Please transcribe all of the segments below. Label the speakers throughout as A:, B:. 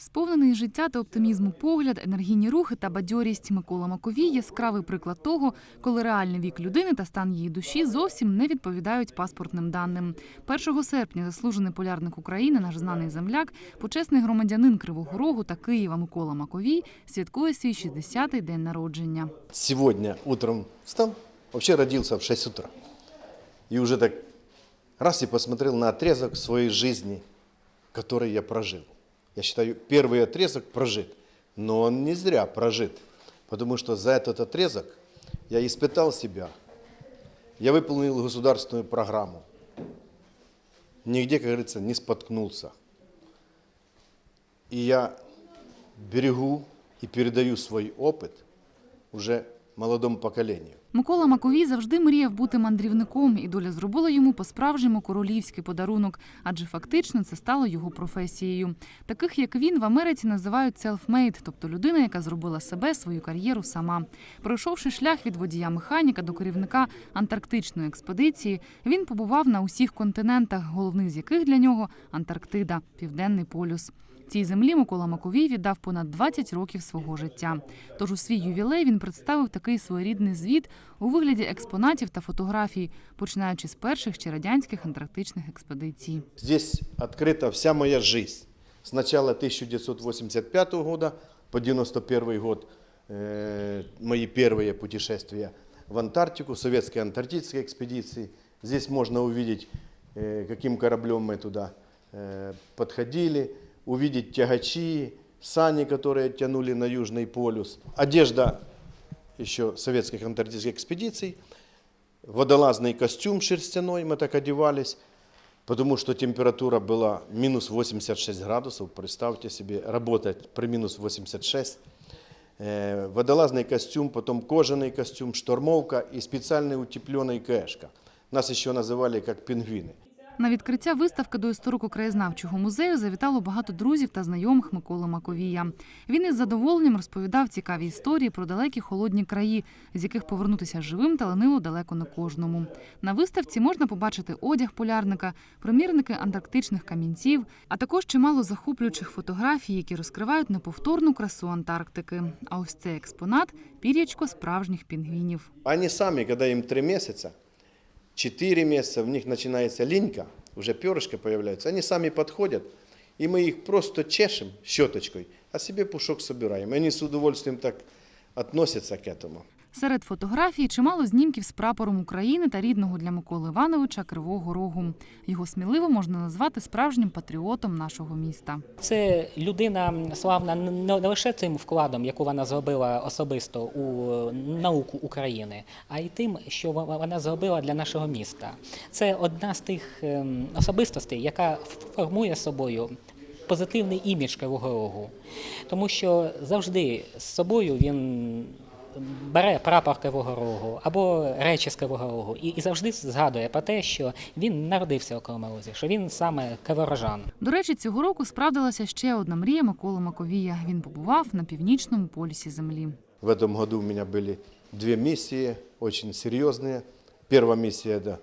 A: Сповнений життя та оптимізму погляд, енергійні рухи та бадьорість Микола Маковій – яскравий приклад того, коли реальний вік людини та стан її душі зовсім не відповідають паспортним даним. 1 серпня заслужений полярник України, наш знаний земляк, почесний громадянин Кривого Рогу та Києва Микола Маковій святкує свій 60-й день народження.
B: Сегодня утром встал, вообще родился в 6 утра. И уже так раз и посмотрел на отрезок своей жизни, который я прожил. Я считаю, первый отрезок прожит, но он не зря прожит, потому что за этот отрезок я испытал себя, я выполнил государственную программу, нигде, как говорится, не споткнулся. И я берегу и передаю свой опыт уже молодому поколению.
A: Микола Маковій завжди мріяв бути мандрівником, і доля зробила йому по-справжньому королівський подарунок, адже фактично це стало його професією. Таких як він в Америці називають self-made, тобто людина, яка зробила себе свою кар'єру сама. Пройшовши шлях від водія механіка до керівника антарктичної експедиції, він побував на усіх континентах, головний з яких для нього Антарктида, Південний полюс. Цій землі Микола Маковій віддав понад 20 років свого життя. Тож у свій ювілей він представив такий своєрідний звіт у вигляді експонатів та фотографій, починаючи з перших ще радянських антарктичних експедицій.
B: Здесь открыта вся моя жизнь. С начала 1985 года по 91 год э, мои первые путешествия в Антарктику, советской антарктической экспедиции. Здесь можно увидеть, э, каким кораблем мы туда э, подходили, Увидеть тягачи, сани, которые тянули на Южный полюс. Одежда еще советских антарктических экспедиций, водолазный костюм шерстяной, мы так одевались, потому что температура была минус 86 градусов, представьте себе, работать при минус 86. Э, Водолазный костюм, потом кожаный костюм, штормовка и специальный утепленный кэшка. Нас еще называли как пингвины.
A: На відкриття виставки до історико-краєзнавчого музею завітало багато друзів та знайомих Миколи Маковія. Він із задоволенням розповідав цікаві історії про далекі холодні краї, з яких повернутися живим та ленило далеко не кожному. На виставці можна побачити одяг полярника, примірники антарктичних камінців, а також чимало захоплюючих фотографій, які розкривають неповторну красу Антарктики. А ось цей експонат пір'ячко справжніх пінгвінів.
B: Ані самі, коли їм три місяці. 4 месяца, в них начинается линька, уже перышко появляются, они сами подходят, и мы их просто чешем щеточкой, а себе пушок собираем. И они с удовольствием так относятся к этому.
A: Серед фотографій чимало знімків з прапором України та рідного для Миколи Івановича Кривого Рогу. Його сміливо можна назвати справжнім патріотом нашого міста.
C: Це людина славна не лише тим вкладом, яку вона зробила особисто у науку України, а й тим, що вона зробила для нашого міста. Це одна з тих ем, особистостей, яка формує собою позитивний імідж Кривого Рогу. Тому що завжди з собою він бере прапор Кривого Рогу або речі з Кривого Рогу і, і завжди згадує про те, що він народився у Кривому Розі, що він саме криворожан.
A: До речі, цього року справдилася ще одна мрія Миколи Маковія. Він побував на північному полюсі землі.
B: В этом году у меня были две миссии, очень серьезные. Первая миссия это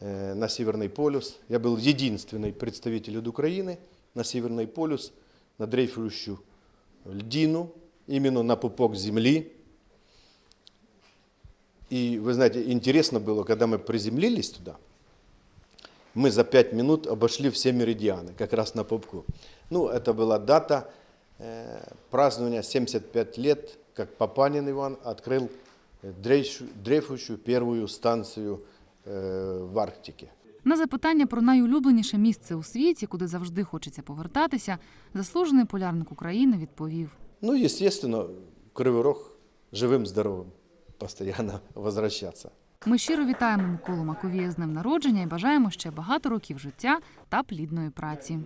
B: э, на Северный полюс. Я был единственный представитель от Украины на Северный полюс, на дрейфующую льдину, именно на пупок земли. И вы знаете, интересно было, когда мы приземлились туда, мы за пять минут обошли все меридианы, как раз на пупку. Ну, это была дата э, празднования 75 лет, как Папанин Иван открыл э, дрейф- дрейфующую первую станцию э, в Арктике.
A: На запитання про найулюбленіше місце у світі, куди завжди хочеться повертатися, заслужений полярник України відповів.
B: Ну, естественно, Кривой Рог живым, здоровым, постоянно возвращаться.
A: Ми щиро вітаємо Миколу Маковія з днем народження і бажаємо ще багато років життя та плідної праці.